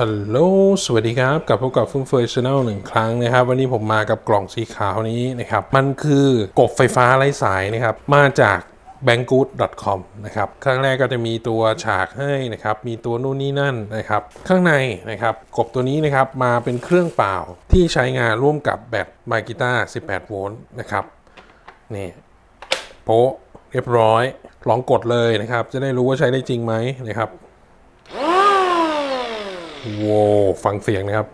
ฮัลโหล สวัสดีครับกลับพบกับฟุ้งเฟยชาแนลหนึ่งครั้งนะครับ วันนี้ผมมากับกล่องสีขาวนี้นะครับ มันคือกบไฟฟ้าไร้สายนะครับ มาจาก b a n g o o d c o m นะครับข้างแรกก็จะมีตัวฉากให้นะครับ มีตัวนู่นนี่นั่นนะครับ ข้างในนะครับกบตัวนี้นะครับมาเป็นเครื่องเปล่าที่ใช้งานร่วมกับแบตมกิต้า18 โวลต์นะครับนี่โปะเรียบร้อย ลองกดเลยนะครับ จะได้รู้ว่าใช้ได้จริงไหมนะครับ โว้วฟังเสียงนะครับ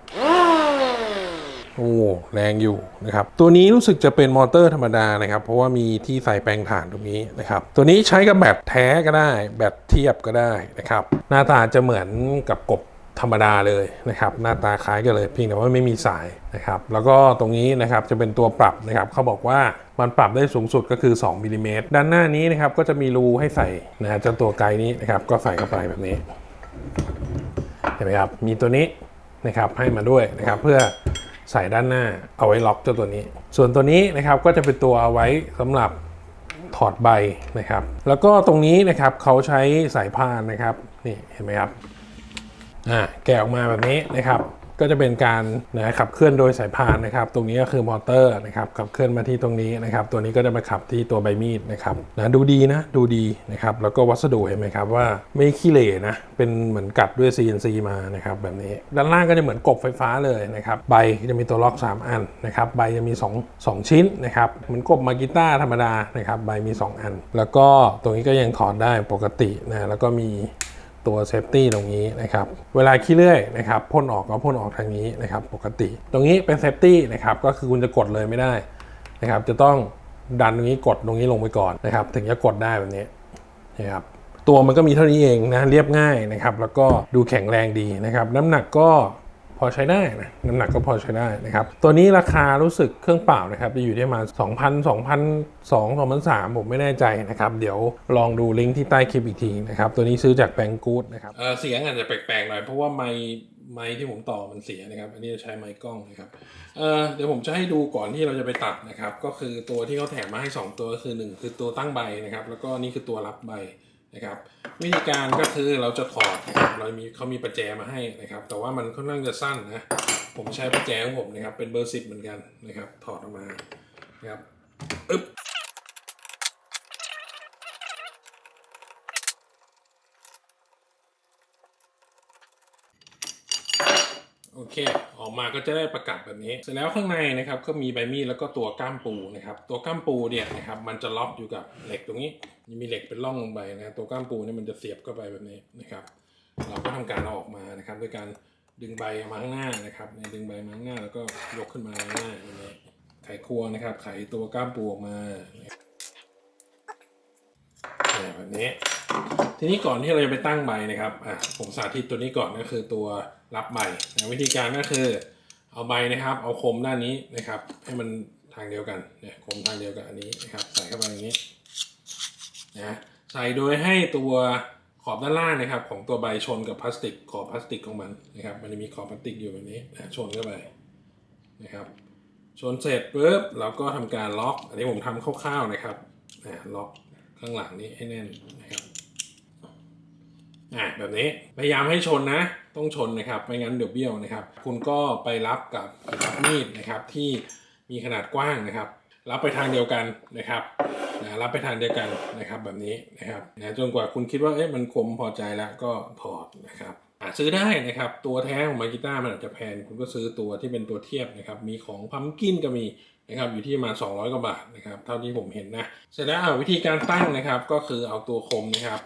โอ้แรงอยู่นะครับ ตัวนี้รู้สึกจะเป็นมอเตอร์ธรรมดานะครับ เพราะว่ามีที่ใส่แปลงถ่านตรงนี้นะครับ ตัวนี้ใช้กับแบตแท้ก็ได้ แบตเทียบก็ได้นะครับ หน้าตาจะเหมือนกับกบธรรมดาเลยนะครับ หน้าตาคล้ายกันเลยเพียงแต่ว่าไม่มีสายนะครับ แล้วก็ตรงนี้นะครับจะเป็นตัวปรับนะครับเขาบอกว่ามันปรับได้สูงสุดก็คือ2มิลลิเมตรด้านหน้านี้นะครับก็จะมีรูให้ใส่นะฮะเจ้าตัวไกด์นี้นะครับก็ใส่เข้าไปแบบนี้ ห็นไหมครับมีตัวนี้นะครับให้มาด้วยนะครับเพื่อใส่ด้านหน้าเอาไว้ล็อกเจ้าตัวนี้ ส่วนตัวนี้นะครับก็จะเป็นตัวเอาไว้สำหรับถอดใบนะครับ แล้วก็ตรงนี้นะครับเขาใช้สายพานนะครับนี่เห็นไหมครับอ่าแกะออกมาแบบนี้นะครับ ก็จะเป็นการนะขับเคลื่อนโดยสายพานนะครับ ตรงนี้ก็คือมอเตอร์นะครับขับเคลื่อนมาที่ตรงนี้นะครับ ตัวนี้ก็จะมาขับที่ตัวใบมีดนะครับนะดูดีนะดูดีนะครับ แล้วก็วัสดุเห็นไหมครับว่าไม่ขี้เหร่นะเป็นเหมือนกัดด้วย CNC มานะครับแบบนี้ด้านล่างก็จะเหมือนกบไฟฟ้าเลยนะครับใบจะมีตัวล็อก 3 อันนะครับใบจะมี 2 2 ชิ้นนะครับเหมือนกบมากีต้าร์ธรรมดานะครับใบมี 2 อัน แล้วก็ตรงนี้ก็ยังถอดได้ปกตินะแล้วก็มี ตัวเซฟตี้ตรงนี้นะครับ เวลาขี้เลื่อยนะครับพ่นออกก็พ่นออกทางนี้นะครับปกติ ตรงนี้เป็นเซฟตี้นะครับก็คือคุณจะกดเลยไม่ได้นะครับจะต้องดันตรงนี้กดตรงนี้ลงไปก่อนนะครับ ถึงจะกดได้แบบนี้นะครับตัวมันก็มีเท่านี้เองนะเรียบง่ายนะครับ แล้วก็ดูแข็งแรงดีนะครับ น้ำหนักก็ พอใช้ได้นะน้ำหนักก็พอใช้ได้นะครับ ตัวนี้ราคารู้สึกเครื่องเปล่านะครับจะอยู่ที่ประมาณ2,000 2,002 2,003ผมไม่แน่ใจนะครับ เดี๋ยวลองดูลิงก์ที่ใต้คลิปอีกทีนะครับ ตัวนี้ซื้อจากแบงกูดนะครับเเสียงอาจจะแปลกๆหน่อยเพราะว่าไมค์ไมค์ที่ผมต่อมันเสียนะครับ อันนี้จะใช้ไมค์กล้องนะครับเเดี๋ยวผมจะให้ดูก่อนที่เราจะไปตัดนะครับ ก็คือตัวที่เขาแถมมาให้ 2 ตัวก็คือ 1 คือตัวตั้งใบนะครับ แล้วก็นี่คือตัวรับใบ นะครับวิธีการก็คือเราจะถอดนะครับเรามีเขามีประแจมาให้นะครับ แต่ว่ามันค่อนข้างจะสั้นนะผมใช้ประแจของผมนะครับเป็นเบอร์สิบเหมือนกันนะครับ ถอดออกมานะครับอึ๊บ โอเค ออกมาก็จะได้ประกาศแบบนี้ เสร็จแล้วข้างในนะครับก็มีใบมีดแล้วก็ตัวก้ามปูนะครับ ตัวก้ามปูเนี่ยนะครับมันจะล็อกอยู่กับเหล็กตรงนี้มีเหล็กเป็นร่องลงไปนะตัวก้ามปูเนี่ยมันจะเสียบเข้าไปแบบนี้นะครับ เราก็ทำการเอาออกมานะครับด้วยการดึงใบมาข้างหน้านะครับในดึงใบมาข้างหน้าแล้วก็ยกขึ้นมาข้างหน้าแบบนี้ไขควงนะครับ ไขตัวก้ามปูออกมาแบบนี้ ทีนี้ก่อนที่เราจะไปตั้งใบนะครับอะผมสาธิตตัวนี้ก่อนก็คือตัวรับใบนะวิธีการก็คือ เอาใบนะครับ เอาคมด้านนี้นะครับ ให้มันทางเดียวกันเนี่ยคมทางเดียวกับอันนี้นะครับ ใส่เข้าไปอย่างนี้นะใส่โดยให้ตัวขอบด้านล่างนะครับ ของตัวใบชนกับพลาสติกขอบพลาสติกของมันนะครับ มันจะมีขอบพลาสติกอยู่แบบนี้นะชนเข้าไปนะครับ ชนเสร็จปุ๊บเราก็ทำการล็อก อันนี้ผมทำคร่าวๆนะครับนะล็อกข้างหลังนี้ให้แน่นนะครับ อะแบบนี้พยายามให้ชนนะ ต้องชนนะครับไม่งั้นเดี๋ยวเบี้ยวนะครับ คุณก็ไปรับกับรับมีดนะครับที่มีขนาดกว้างนะครับ รับไปทางเดียวกันนะครับนะรับไปทางเดียวกันนะครับ แบบนี้นะครับนะจนกว่าคุณคิดว่าเอ๊ะมันคมพอใจแล้วก็ถอดนะครับอะซื้อได้นะครับตัวแท้ของมากิต้ามันอาจจะแพงคุณก็ซื้อตัวที่เป็นตัวเทียบนะครับมีของพัมกินก็มีนะครับอยู่ที่ประมาณ200กว่าบาทนะครับเท่าที่ผมเห็นนะเสร็จแล้วอะวิธีการตั้งนะครับก็คือเอาตัวคมนะครับ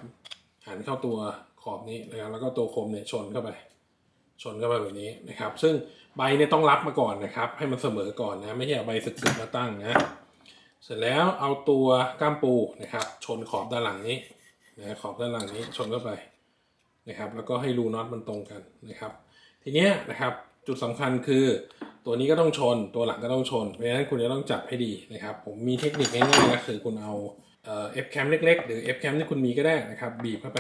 หันเข้าตัวขอบนี้นะครับแล้วก็ตัวคมเนี่ยชนเข้าไป ชนเข้าไปแบบนี้นะครับ ซึ่งใบเนี่ยต้องรับมาก่อนนะครับ ให้มันเสมอก่อนนะไม่ใช่เอาใบสึกๆมาตั้งนะเสร็จแล้วเอาตัวก้ามปูนะครับ ชนขอบด้านหลังนี้นะขอบด้านหลังนี้ชนเข้าไปนะครับ แล้วก็ให้รูน็อตมันตรงกันนะครับ ทีเนี้ยนะครับจุดสำคัญคือตัวนี้ก็ต้องชนตัวหลังก็ต้องชนเพราะฉะนั้นคุณจะต้องจับให้ดีนะครับ ผมมีเทคนิคง่ายๆก็คือคุณเอา เอ่อ F cam เล็กๆ หรือ F cam ที่คุณมีก็ได้นะครับ บีบเข้าไป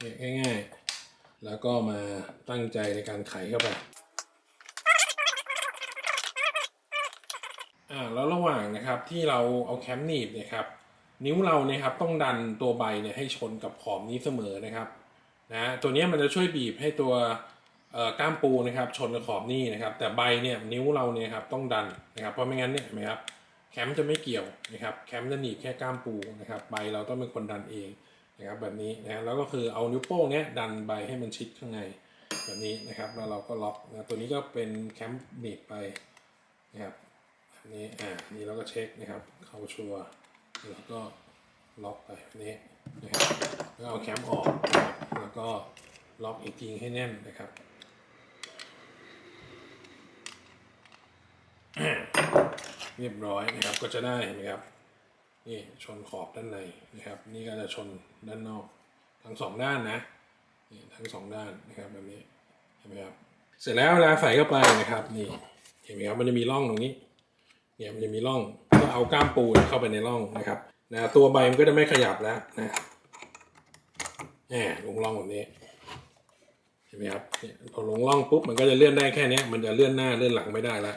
เนี่ยง่ายๆ แล้วก็มาตั้งใจในการไขเข้าไปอ่าแล้วระหว่างนะครับที่เราเอาแคมหนีบเนะครับนิ้วเราเนี่ยครับต้องดันตัวใบเนี่ยให้ชนกับขอบนี้เสมอนะครับนะตัวนี้มันจะช่วยบีบให้ตัวก้ามปูนะครับชนกับขอบนี่นะครับ แต่ใบเนี่ยนิ้วเราเนี่ยครับต้องดันนะครับเพราะไม่งั้นเนี่ยเห็นไหมครับ แคมจะไม่เกี่ยวนะครับแคมจะหนีบแค่ก้ามปูนะครับใบเราต้องเป็นคนดันเองนะครับแบบนี้นะแล้วก็คือเอานิ้วโป้งเนี้ยดันใบให้มันชิดข้างในแบบนี้นะครับแล้วเราก็ล็อกนะตัวนี้ก็เป็นแคมหนีบไปนะครับแบบนี้อ่านี่เราก็เช็คนะครับเข้าชัวร์แล้วก็ล็อกไปนี้นะครับแล้วเอาแคมออกแล้วก็ล็อกอีกทีให้แน่นนะครับ เรียบร้อยนะครับก็จะได้เห็นไหมครับนี่ชนขอบด้านในนะครับ นี่ก็จะชนด้านนอกทั้งสองด้านนะนี่ทั้งสองด้านนะครับแบบนี้เห็นไหมครับเสร็จแล้วเวลาใส่เข้าไปนะครับนี่เห็นไหมครับมันจะมีร่องตรงนี้เนี่ยมันจะมีร่องก็เอาก้ามปูเข้าไปในร่องนะครับนะตัวใบมันก็จะไม่ขยับแล้วนะแหมลงร่องแบบนี้เห็นไหมครับพอลงร่องปุ๊บมันก็จะเลื่อนได้แค่นี้มันจะเลื่อนหน้าเลื่อนหลังไม่ได้แล้ว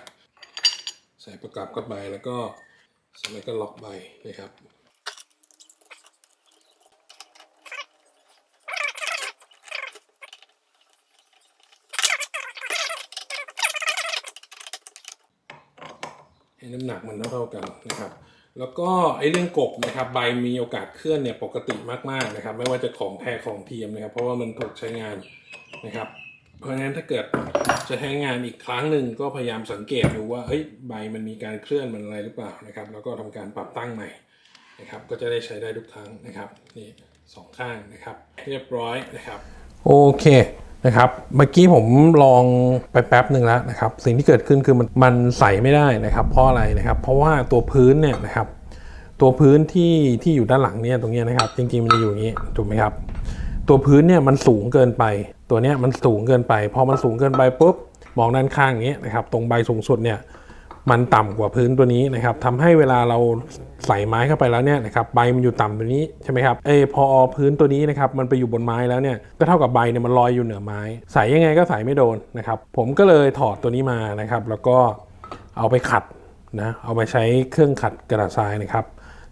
ส่ประกับเข้าไปแล้วก็เสร็จแล้วก็ล็อกใบนะครับให้น้ำหนักมันเท่าๆกันนะครับ แล้วก็ไอ้เรื่องกบนะครับใบมีโอกาสเคลื่อนเนี่ยปกติมากๆนะครับ ไม่ว่าจะของแท้ของเทียมนะครับ เพราะว่ามันถูกใช้งานนะครับ เพราะฉะนั้นถ้าเกิด จะใช้งานอีกครั้งหนึ่งก็พยายามสังเกตดูว่าเฮ้ยใบมันมีการเคลื่อนมันอะไรหรือเปล่านะครับ แล้วก็ทำการปรับตั้งใหม่นะครับ ก็จะได้ใช้ได้ทุกครั้งนะครับนี่สองข้างนะครับ เรียบร้อยนะครับโอเคนะครับเมื่อกี้ผมลองไปแป๊บหนึ่งแล้วนะครับ สิ่งที่เกิดขึ้นคือมันมันใส่ไม่ได้นะครับ เพราะอะไรนะครับ เพราะว่าตัวพื้นเนี่ยนะครับ ตัวพื้นที่ที่อยู่ด้านหลังเนี่ยตรงนี้นะครับ จริงๆมันจะอยู่อย่างนี้ถูกไหมครับ ตัวพื้นเนี่ยมันสูงเกินไป ตัวเนี้ยมันสูงเกินไป พอมันสูงเกินไปปุ๊บมองด้านข้างอย่างนี้นะครับ ตรงใบสูงสุดเนี่ยมันต่ำกว่าพื้นตัวนี้นะครับทำให้เวลาเราใส่ไม้เข้าไปแล้วเนี่ยนะครับใบมันอยู่ต่ำตัวนี้ใช่ไหมครับเออพอพื้นตัวนี้นะครับมันไปอยู่บนไม้แล้วเนี่ยก็เท่ากับใบเนี่ยมันลอยอยู่เหนือไม้ ใส่ยังไงก็ใส่ไม่โดนนะครับผมก็เลยถอดตัวนี้มานะครับ แล้วก็เอาไปขัดนะเอาไปใช้เครื่องขัดกระดาษทรายนะครับ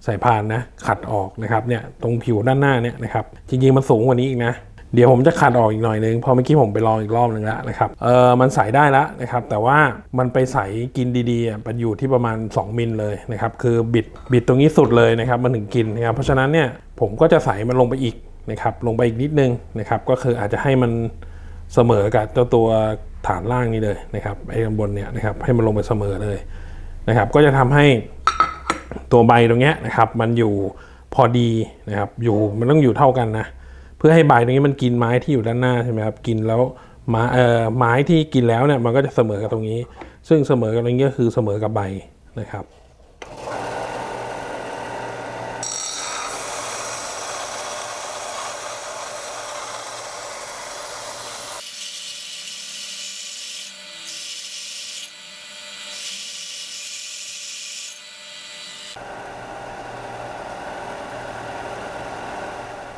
ใส่พานนะ ขัดออกนะครับเนี่ยตรงผิวด้านหน้าเนี่ยนะครับจริงๆมันสูงกว่านี้อีกนะเดี๋ยวผมจะขัดออกอีกหน่อยนึงพอเมื่อกี้ผมไปลองอีกรอบนึงแล้วนะครับเออมันใส่ได้แล้วนะครับ แต่ว่ามันไปใส่กินดีๆมันอยู่ที่ประมาณ 2 มิลเลยนะครับ คือบิดบิดตรงนี้สุดเลยนะครับมันถึงกินนะครับเพราะฉะนั้นเนี่ยผมก็จะใส่มันลงไปอีกนะครับ ลงไปอีกนิดนึงนะครับ ก็คืออาจจะให้มันเสมอกับเจ้าตัวฐานล่างนี้เลยนะครับไอ้ข้างบนเนี่ยนะครับให้มันลงไปเสมอเลยนะครับ ก็จะทำให้ ตัวใบตรงเนี้ยนะครับ มันอยู่พอดีนะครับ อยู่มันต้องอยู่เท่ากันนะ เพื่อให้ใบตรงนี้มันกินไม้ที่อยู่ด้านหน้าใช่ไหมครับ กินแล้วไม้เอ่อไม้ที่กินแล้วเนี่ยมันก็จะเสมอกับตรงนี้ ซึ่งเสมอกับตรงนี้ก็คือเสมอกับใบนะครับ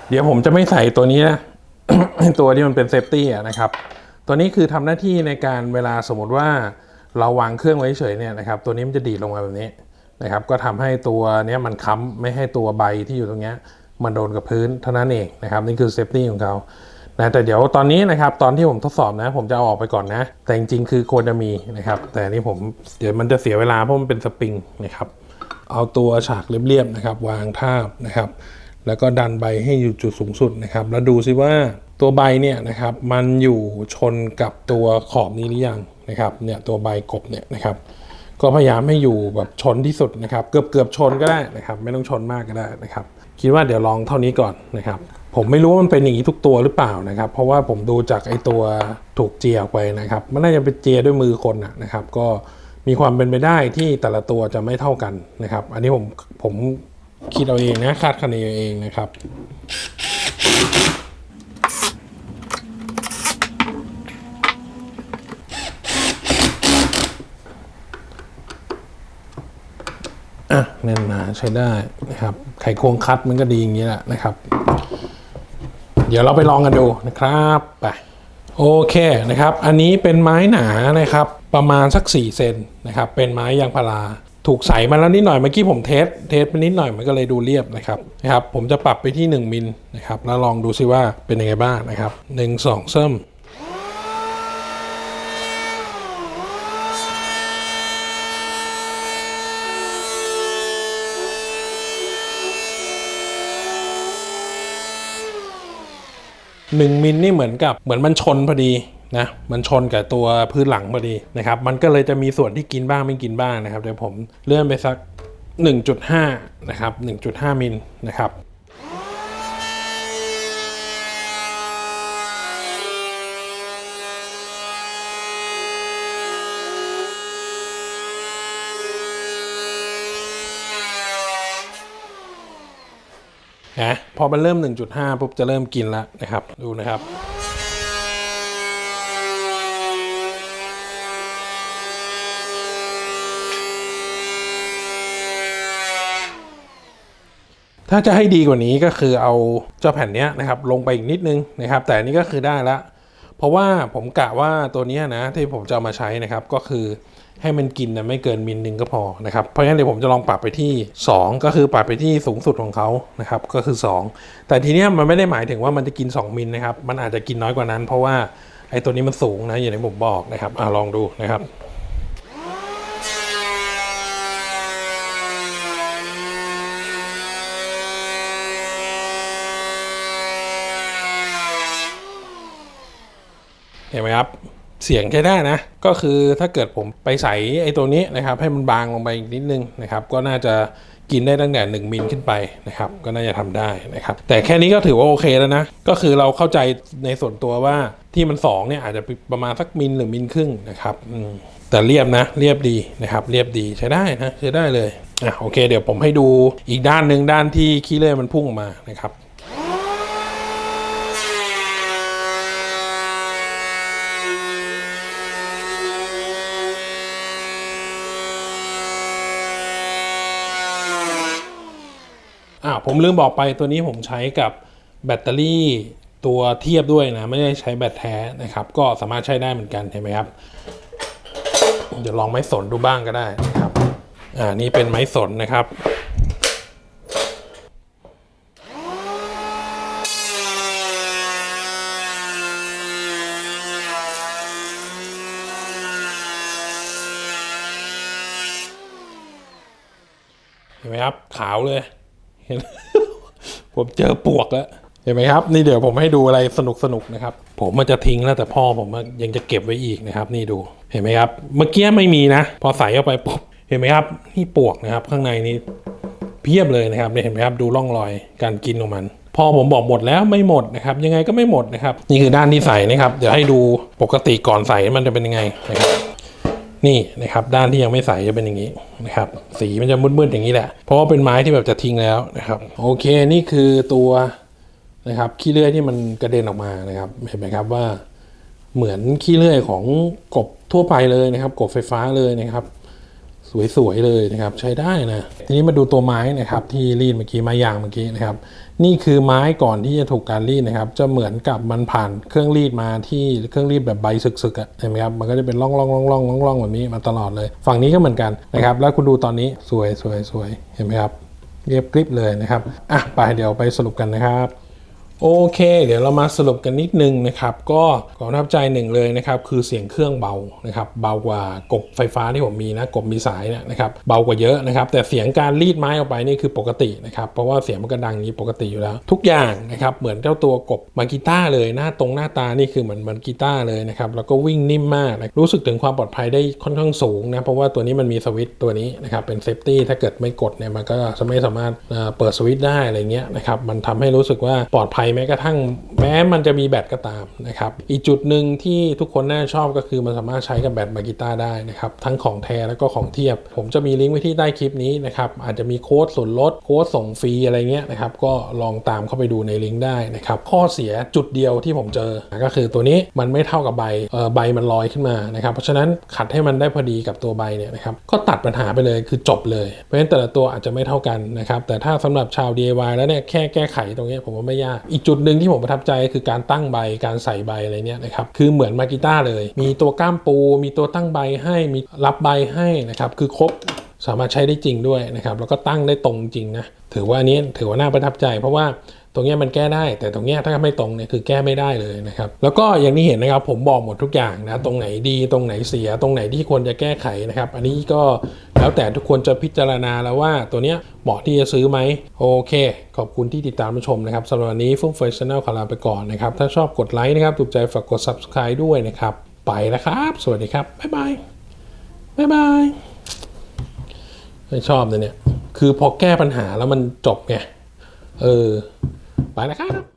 เดี๋ยวผมจะไม่ใส่ตัวนี้นะ ตัวที่มันเป็นเซฟตี้นะครับ ตัวนี้คือทำหน้าที่ในการเวลาสมมติว่าเราวางเครื่องไว้เฉยเนี่ยนะครับ ตัวนี้มันจะดีดลงมาแบบนี้นะครับ ก็ทำให้ตัวนี้มันค้ำไม่ให้ตัวใบที่อยู่ตรงเนี้ยมันโดนกับพื้นเท่านั้นเองนะครับ นี่คือเซฟตี้ของเขานะแต่เดี๋ยวตอนนี้นะครับตอนที่ผมทดสอบนะ ผมจะอออกไปก่อนนะ แต่จริงๆคือควรจะมีนะครับ แต่นี่ผมเดี๋ยวมันจะเสียเวลาเพราะมันเป็นสปริงนะครับ เอาตัวฉากเรียบๆนะครับ วางทาบนะครับ แล้วก็ดันใบให้อยู่จุดสูงสุดนะครับ แล้วดูซิว่าตัวใบเนี่ยนะครับมันอยู่ชนกับตัวขอบนี้หรือยังนะครับเนี่ยตัวใบกบเนี่ยนะครับ ก็พยายามให้อยู่แบบชนที่สุดนะครับ เกือบเกือบชนก็ได้นะครับ ไม่ต้องชนมากก็ได้นะครับ คิดว่าเดี๋ยวลองเท่านี้ก่อนนะครับผมไม่รู้ว่ามันเป็นอย่างนี้ทุกตัวหรือเปล่านะครับ เพราะว่าผมดูจากไอตัวถูกเจียออกไปนะครับ มันน่าจะเป็นเจียด้วยมือคนนะนะครับ ก็มีความเป็นไปได้ที่แต่ละตัวจะไม่เท่ากันนะครับ อันนี้ผมผม คิดเอาเองนะคาดคะเนเอาเองนะครับ อะแน่นหนาใช้ได้นะครับ ไขควงคัดมันก็ดีอย่างนี้แหละนะครับ เดี๋ยวเราไปลองกันดูนะครับไปโอเคนะครับ อันนี้เป็นไม้หนานะครับ ประมาณสัก 4 เซนนะครับ เป็นไม้ยางพารา ถูกใสมาแล้วนิดหน่อยเมื่อกี้ผมเทสเทสไปนิดหน่อยมันก็เลยดูเรียบนะครับนะครับ ผมจะปรับไปที่ 1มิลนะครับแล้วลองดูซิว่าเป็นยังไงบ้างนะครับ 1 2เซิมหนึ่งมิลนี่เหมือนกับเหมือนมันชนพอดี นะมันชนกับตัวพื้นหลังพอดีนะครับมันก็เลยจะมีส่วนที่กินบ้างไม่กินบ้างนะครับเดี๋ยวผมเลื่อนไปสัก 1.5 นะครับ 1.5 มิลนะครับนะพอมันเริ่ม 1.5ปุ๊บจะเริ่มกินแล้วนะครับ ดูนะครับ ถ้าจะให้ดีกว่านี้ก็คือเอาเจ้าแผ่นนี้นะครับลงไปอีกนิดนึงนะครับ แต่นี้ก็คือได้ละ เพราะว่าผมกะว่าตัวนี้นะที่ผมจะเอามาใช้นะครับก็คือให้มันกินนะไม่เกินมิลหนึ่งก็พอนะครับ เพราะฉะนั้นเดี๋ยวผมจะลองปรับไปที่ 2 ก็คือปรับไปที่สูงสุดของเขานะครับก็คือ 2 แต่ทีเนี้ยมันไม่ได้หมายถึงว่ามันจะกิน 2มิลนะครับมันอาจจะกินน้อยกว่านั้น เพราะว่าไอ้ตัวนี้มันสูงนะอย่างที่ผมบอกนะครับอะลองดูนะครับ ห็นไหมครับเสียงใช้ได้นะ ก็คือถ้าเกิดผมไปใส่ไอ้ตัวนี้นะครับให้มันบางลงไปอีกนิดนึงนะครับก็น่าจะกินได้ตั้งแต่1มิลขึ้นไปนะครับก็น่าจะทำได้นะครับแต่แค่นี้ก็ถือว่าโอเคแล้วนะ ก็คือเราเข้าใจในส่วนตัวว่าที่มัน2เนี่ยอาจจะประมาณสักมิลหรือมิลครึ่งนะครับอืมแต่เรียบนะเรียบดีนะครับเรียบดีใช้ได้นะใช้ได้เลยอะโอเค เดี๋ยวผมให้ดูอีกด้านหนึ่งด้านที่ขี้เลื่อยมันพุ่งออกมานะครับ อ่าผมลืมบอกไปตัวนี้ผมใช้กับแบตเตอรี่ตัวเทียบด้วยนะ ไม่ได้ใช้แบตแท้นะครับ ก็สามารถใช้ได้เหมือนกันเห็นไหมครับเดี๋ยวลองไม้สนดูบ้างก็ได้นะครับ อ่า นี่เป็นไม้สนนะครับ เห็นไหมครับ ขาวเลย เห็น ผมเจอปวกแล้วเห็นไหมครับ นี่เดี๋ยวผมให้ดูอะไรสนุกสนุกๆนะครับ ผมมันจะทิ้งแล้วแต่พ่อผมยังจะเก็บไว้อีกนะครับ นี่ดูเห็นไหมครับ เมื่อกี้ไม่มีนะ พอใส่เข้าไปปุ๊บเห็นไหมครับนี่ปวกนะครับ ข้างในนี้เพียบเลยนะครับเนี่ยเห็นไหมครับดูร่องรอยการกินของมันพอผมบอกหมดแล้วไม่หมดนะครับ ยังไงก็ไม่หมดนะครับ นี่คือด้านที่ใส่นะครับเดี๋ยวให้ดูปกติก่อนใส่มันจะเป็นยังไงนะครับ นี่นะครับด้านที่ยังไม่ใสจะเป็นอย่างนี้นะครับสีมันจะมืดๆอย่างนี้แหละ เพราะว่าเป็นไม้ที่แบบจะทิ้งแล้วนะครับโอเคนี่คือตัวนะครับขี้เลื่อยที่มันกระเด็นออกมานะครับเห็นไหมครับว่าเหมือนขี้เลื่อยของกบทั่วไปเลยนะครับ กบไฟฟ้าเลยนะครับ สวยๆเลยนะครับ ใช้ได้นะทีนี้มาดูตัวไม้นะครับ ที่รีดเมื่อกี้ไม้ยางเมื่อกี้นะครับ นี่คือไม้ก่อนที่จะถูกการรีดนะครับ จะเหมือนกับมันผ่านเครื่องรีดมาที่เครื่องรีดแบบใบสึกๆอะเห็นไหมครับมันก็จะเป็นร่องๆร่องร่องร่องร่องแบบนี้มาตลอดเลย ฝั่งนี้ก็เหมือนกันนะครับ แล้วคุณดูตอนนี้สวยสวยสวยเห็นไหมครับเรียบกริบเลยนะครับอะไปเดี๋ยวไปสรุปกันนะครับ โอเค เดี๋ยวเรามาสรุปกันนิดนึงนะครับ ก็ความประทับใจหนึ่งเลยนะครับ คือเสียงเครื่องเบานะครับ เบากว่ากบไฟฟ้าที่ผมมีนะกบมีสายเนี่ยนะครับ เบากว่าเยอะนะครับ แต่เสียงการรีดไม้ออกไปนี่คือปกตินะครับ เพราะว่าเสียงมันก็ดังนี้ปกติอยู่แล้ว ทุกอย่างนะครับ เหมือนเจ้าตัวกบมากีตาร์เลย หน้าตรงหน้าตานี่คือเหมือนเหมือนกีตาร์เลยนะครับ แล้วก็วิ่งนิ่มมากนะรู้สึกถึงความปลอดภัยได้ค่อนข้างสูงนะ เพราะว่าตัวนี้มันมีสวิตตัวนี้นะครับ เป็นเซฟตี้ ถ้าเกิดไม่กดเนี่ยมันก็จะไม่สามารถเปิดสวิตได้อะไรเงี้ยนะครับ มันทำให้รู้สึกว่าปลอดภัยแม้กระทั่งแม้มันจะมีแบตก็ตามนะครับ อีกจุดหนึ่งที่ทุกคนน่าชอบก็คือมันสามารถใช้กับแบตมากีตาร์ได้นะครับ ทั้งของแท้แล้วก็ของเทียบ ผมจะมีลิงก์ไว้ที่ใต้คลิปนี้นะครับอาจจะมีโค้ดส่วนลดโค้ดส่งฟรีอะไรเงี้ยนะครับก็ลองตามเข้าไปดูในลิงก์ได้นะครับข้อเสียจุดเดียวที่ผมเจอก็คือตัวนี้มันไม่เท่ากับใบเออใบมันลอยขึ้นมานะครับเพราะฉะนั้นขัดให้มันได้พอดีกับตัวใบเนี่ยนะครับก็ตัดปัญหาไปเลยคือจบเลย เพราะฉะนั้นแต่ละตัวอาจจะไม่เท่ากันนะครับแต่ถ้าสำหรับชาว DIY แล้วเนี่ยแค่แก้ไขตรงนี้ผมว่าไม่ยากอีกจุดหนึ่งที่ผมประทับใจคือการตั้งใบการใส่ใบอะไรเนี่ยนะครับคือเหมือนมากีต้าเลย มีตัวก้ามปู มีตัวตั้งใบให้มีรับใบให้นะครับคือครบสามารถใช้ได้จริงด้วยนะครับแล้วก็ตั้งได้ตรงจริงนะถือว่าอันนี้ถือว่าน่าประทับใจ เพราะว่า ตรงนี้มันแก้ได้ แต่ตรงนี้ถ้าไม่ตรงเนี่ยคือแก้ไม่ได้เลยนะครับแล้วก็อย่างที่เห็นนะครับผมบอกหมดทุกอย่างนะตรงไหนดีตรงไหนเสีย ตรงไหนที่ควรจะแก้ไขนะครับอันนี้ก็แล้วแต่ทุกคนจะพิจารณาแล้วว่าตัวเนี้ยเหมาะที่จะซื้อไหมโอเค ขอบคุณที่ติดตามชมนะครับสำหรับวันนี้ฟุ้งเฟยชแนลขอลาไปก่อนนะครับถ้าชอบกดไลค์นะครับถูกใจฝากกด subscribe ด้วยนะครับไปแล้วครับ สวัสดีครับบ๊ายบายบ๊ายบายไม่ชอบเลยเนี่ยคือพอแก้ปัญหาแล้วมันจบไงเออ Guadalajara.